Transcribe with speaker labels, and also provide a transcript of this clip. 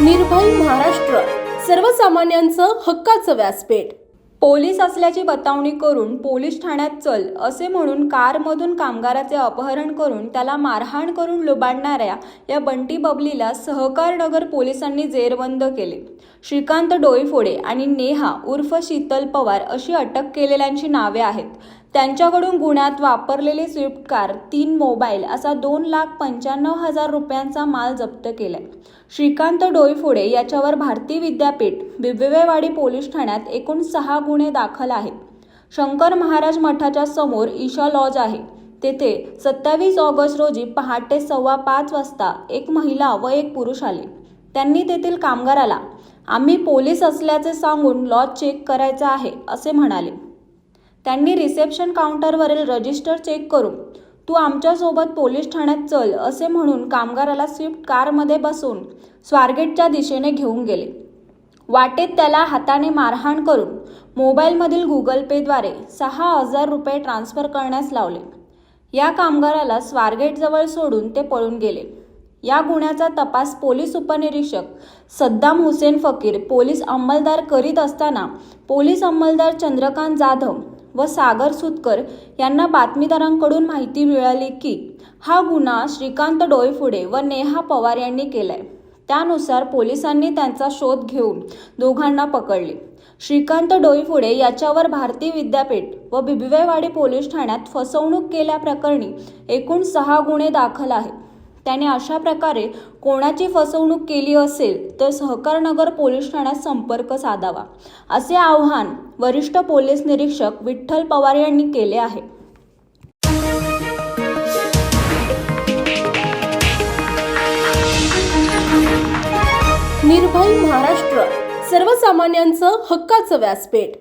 Speaker 1: निर्भय महाराष्ट्र. सर्वसामान्यांचं हक्काचं व्यासपीठ.
Speaker 2: पोलीस असल्याची बतावणी करून पोलीस ठाण्यात चल असे म्हणून कारमधून कामगाराचे अपहरण करून त्याला मारहाण करून लुबाडणाऱ्या या बंटी बबलीला सहकार नगर पोलिसांनी जेरबंद केले. श्रीकांत डोईफोडे आणि नेहा उर्फ शीतल पवार अशी अटक केलेल्यांची नावे आहेत. त्यांच्याकडून गुन्ह्यात वापरलेली स्विफ्ट कार तीन मोबाईल असा दोन लाख पंच्याण्णव हजार रुपयांचा माल जप्त केलाय. श्रीकांत डोईफोडे याच्यावर भारती विद्यापीठ बिबवेवाडी पोलीस ठाण्यात एकूण सहा गुन्हे दाखल आहेत. शंकर महाराज मठाच्या समोर ईशा लॉज आहे. तेथे सत्तावीस ऑगस्ट रोजी पहाटे सव्वा पाच वाजता एक महिला व एक पुरुष आले. त्यांनी तेथील कामगाराला आम्ही पोलीस असल्याचे सांगून लॉज चेक करायचा आहे असे म्हणाले. त्यांनी रिसेप्शन काउंटरवरील रजिस्टर चेक करून तू आमच्यासोबत पोलीस ठाण्यात चल असे म्हणून कामगाराला स्विफ्ट कारमध्ये बसून स्वारगेटच्या दिशेने घेऊन गेले. वाटेत त्याला हाताने मारहाण करून मोबाईलमधील गुगल पेद्वारे सहा हजार रुपये ट्रान्स्फर करण्यास लावले. या कामगाराला स्वारगेटजवळ सोडून ते पळून गेले. या गुन्ह्याचा तपास पोलीस उपनिरीक्षक सद्दाम हुसेन फकीर पोलीस अंमलदार करीत असताना पोलीस अंमलदार चंद्रकांत जाधव व सागर सुतकर यांना बातमीदारांकडून माहिती मिळाली की हा गुन्हा श्रीकांत डोईफुडे व नेहा पवार यांनी केलाय. त्यानुसार पोलिसांनी त्यांचा शोध घेऊन दोघांना पकडले. श्रीकांत डोईफुडे याच्यावर भारती विद्यापीठ व बिबवेवाडी पोलीस ठाण्यात फसवणूक केल्याप्रकरणी एकूण सहा गुन्हे दाखल आहेत. त्याने अशा प्रकारे कोणाची फसवणूक केली असेल तर सहकारनगर पोलीस ठाण्यात संपर्क साधावा असे आवाहन वरिष्ठ पोलीस निरीक्षक विठ्ठल पवार यांनी केले आहे.
Speaker 1: निर्भय महाराष्ट्र सर्वसामान्यांचं हक्काचं व्यासपीठ.